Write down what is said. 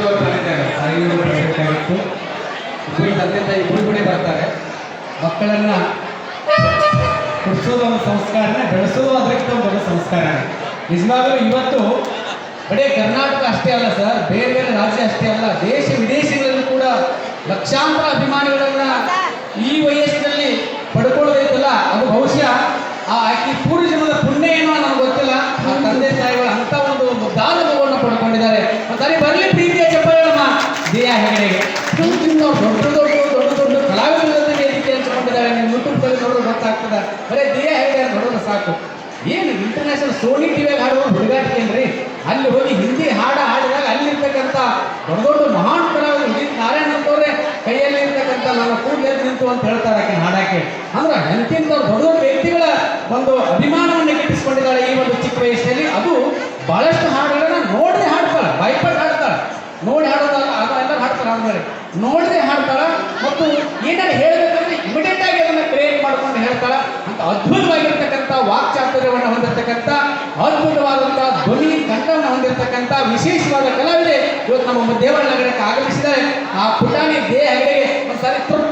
ಇಬ್ಬರು ತಂದೆ ತಾಯಿ ಇಬ್ಬರು ಕೂಡ ಬರ್ತಾರೆ. ಮಕ್ಕಳನ್ನ ಹುಟ್ಟಿಸೋದು ಒಂದು ಸಂಸ್ಕಾರನೇ ಬೆಳೆಸೋದು ಅದಕ್ಕಿಂತ ಒಂದು ದೊಡ್ಡ ಸಂಸ್ಕಾರ. ನಿಜವಾಗಲೂ ಇವತ್ತು ಬರೀ ಕರ್ನಾಟಕ ಅಷ್ಟೇ ಅಲ್ಲ ಸರ್, ಬೇರೆ ಬೇರೆ ರಾಜ್ಯ ಅಷ್ಟೇ ಅಲ್ಲ, ದೇಶ ವಿದೇಶಗಳಲ್ಲೂ ಕೂಡ ಲಕ್ಷಾಂತರ ಅಭಿಮಾನಿಗಳನ್ನ ಈ ವಯಸ್ಸಿನಲ್ಲಿ ಪಡ್ಕೊಳ್ಳೋದೈತಲ್ಲ, ಅದು ಬಹುಶಃ ಆ ಆಕಿ ಪೂರ್ವ ಜನ್ಮದ ಪುಣ್ಯ ಏನೋ ನನಗೆ ಗೊತ್ತಿಲ್ಲ. ಆ ತಂದೆ ತಾಯಿಗಳ ಅಂತ ಒಂದು ದಾನ ಪಡ್ಕೊಂಡಿದ್ದಾರೆ. ಗೊತ್ತಾಗ್ತದೆ? ಬರೀ ದೇಹ ಹೆಗಡೆ ನೋಡೋದು ಸಾಕು. ಏನು ಇಂಟರ್ನ್ಯಾಷನಲ್ ಸೋನಿ ಟಿವಿಯಾಗ ಹಾಡುವ ಹುಡುಗಾಟಿಕೇನ್ರಿ ಅಲ್ಲಿ ಹೋಗಿ ಹಿಂದಿ ಹಾಡ ಹಾಡಿದಾಗ ಅಲ್ಲಿರ್ತಕ್ಕಂಥ ದೊಡ್ಡ ದೊಡ್ಡ ಮಹಾನ್ ಕಲಾವಿದರು ಉದಿತ್ ನಾರಾಯಣ ಅಂತವ್ರೆ ಕೈಯಲ್ಲಿ ಇರ್ತಕ್ಕಂಥ ನನ್ನ ಕೂಡಲೇ ನಿಂತು ಅಂತ ಹೇಳ್ತಾರೆ ಆಕೆ ಹಾಡಕ್ಕೆ. ಅಂದ್ರೆ ಎಂತಿಂತ ದೊಡ್ಡ ದೊಡ್ಡ ವ್ಯಕ್ತಿಗಳ ಒಂದು ಅಭಿಮಾನವನ್ನು ಗಿಟ್ಟಿಸ್ಕೊಂಡಿದ್ದಾಳೆ ಈ ಒಂದು ಚಿಕ್ಕ ವಯಸ್ಸಿನಲ್ಲಿ ಅದು ಬಹಳಷ್ಟು ಹಾಡುಗಳನ್ನ ನೋಡದೆ ಹಾಡ್ತಾಳೆ, ಭಯಪಟ್ಟು ಹಾಡ್ತಾಳೆ. ನೋಡಿ ಹಾಡೋದಲ್ಲ ಅದು ಎಲ್ಲ ಹಾಡ್ತಾರೆ ಆದ್ಮೇಲೆ ನೋಡದೆ ಹಾಡ್ತಾಳ. ಮತ್ತು ಏನಾರು ಹೇಳ್ಬೇಕಂದ್ರೆ ಅದ್ಭುತವಾಗಿರ್ತಕ್ಕಂಥ ವಾಕ್ಚಾತುರ್ಯವನ್ನು ಹೊಂದಿರತಕ್ಕಂಥ ಅದ್ಭುತವಾದಂತಹ ಧ್ವನಿ ಕಂಠವನ್ನು ಹೊಂದಿರತಕ್ಕಂಥ ವಿಶೇಷವಾದ ಕಲಾವಿದೆ ಇವತ್ತು ನಮ್ಮ ದೇವರ ನಗರಕ್ಕೆ ಆಗಮಿಸಿದರೆ ಆ ಪುಟಾಣಿ ದೇಹ